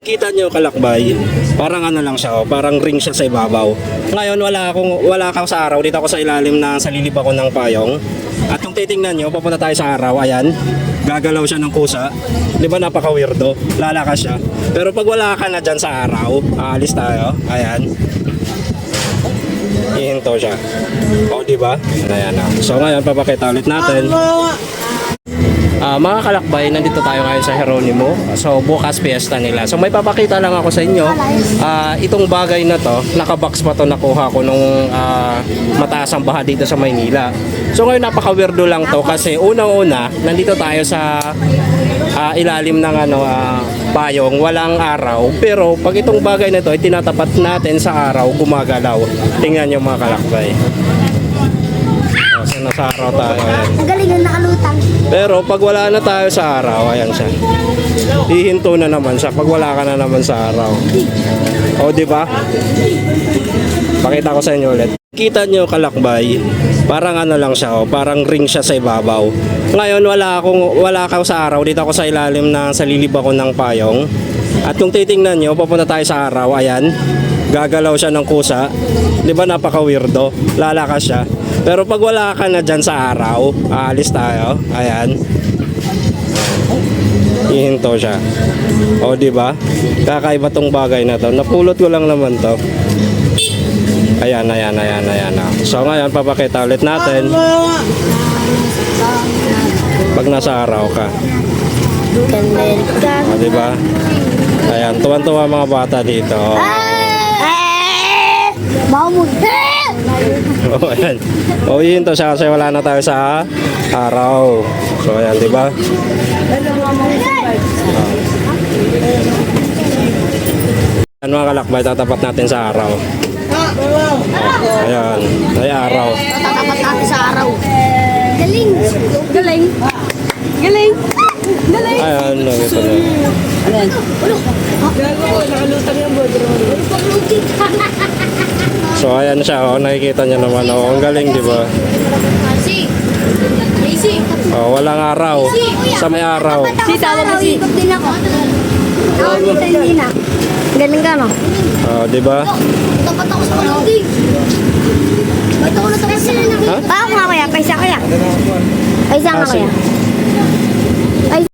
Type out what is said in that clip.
Kita nyo kalakbay, parang ano lang siya, oh, parang ring siya sa ibabaw. Ngayon wala akong wala kang sa araw, dito ako sa ilalim na sa lilip ako ng payong. At kung titingnan nyo, papunta tayo sa araw, ayan, gagalaw siya ng kusa. Di ba napaka-weirdo? Lalakas siya. Pero pag wala ka na dyan sa araw, aalis tayo, ayan. Ihinto siya. O, di ba? Ayan na. So ngayon, papakita ulit natin. Mga kalakbay, nandito tayo ngayon sa Jeronimo. So, bukas fiesta nila. So, may papakita lang ako sa inyo. Ah, itong bagay na to, nakabox pa to nakuha ko nung ah, mataas ang baha dito sa Maynila. So, ngayon napaka-weirdo lang to kasi unang-una, nandito tayo sa ah, ilalim ng ano, ah, payong, walang araw. Pero, pag itong bagay na to, ay tinatapat natin sa araw, gumagalaw. Tingnan nyo mga kalakbay. So, nasa araw tayo. Ayan. Ang galing yung nakalutang. Pero pag wala na tayo sa araw, ayan siya. Hihinto na naman siya pag wala ka na naman sa araw. O, di ba? Pakita ko sa inyo ulit. Kita nyo kalakbay, parang ano lang siya, oh, parang ring siya sa ibabaw. Ngayon wala akong wala ka sa araw, dito ako sa ilalim na sa lilib ako ng payong. At kung titingnan nyo, papunta tayo sa araw, ayan, gagalaw siya ng kusa. Di ba napaka-weirdo? Lalakas siya. Pero pag wala ka na dyan sa araw, aalis tayo. Ayan. Ihinto siya. O, di ba? Kakaiba tong bagay na to. Napulot ko lang naman to. Ayan, ayan, ayan, ayan. So ngayon, papakita ulit natin. Pag nasa araw ka. O, di ba? Ayan, tuwan-tuwa mga bata dito. Eh! Mamut. O, ayan. O, ihinto siya kasi wala na tayo sa araw. So, ayan, di ba? Ayan mga kalakbay, tatapat natin sa araw. Ayan, ay araw. Tatapat natin sa araw. Galing. Galing. Galing. Galing. Ayan, ito na. So, ayan siya, oh, nakikita niyo naman, oh, ang galing, di ba? Oh, walang araw. Sa may araw. Si, tawag mo si. Ikot din ako. Ako dito hindi na. Galing ka, no? Oh, di ba? Tapat ako sa kalugig. Ba't ako natapat sila na? Ha? Pa ako nga kaya, paisa kaya. Paisa nga Ah, kaya.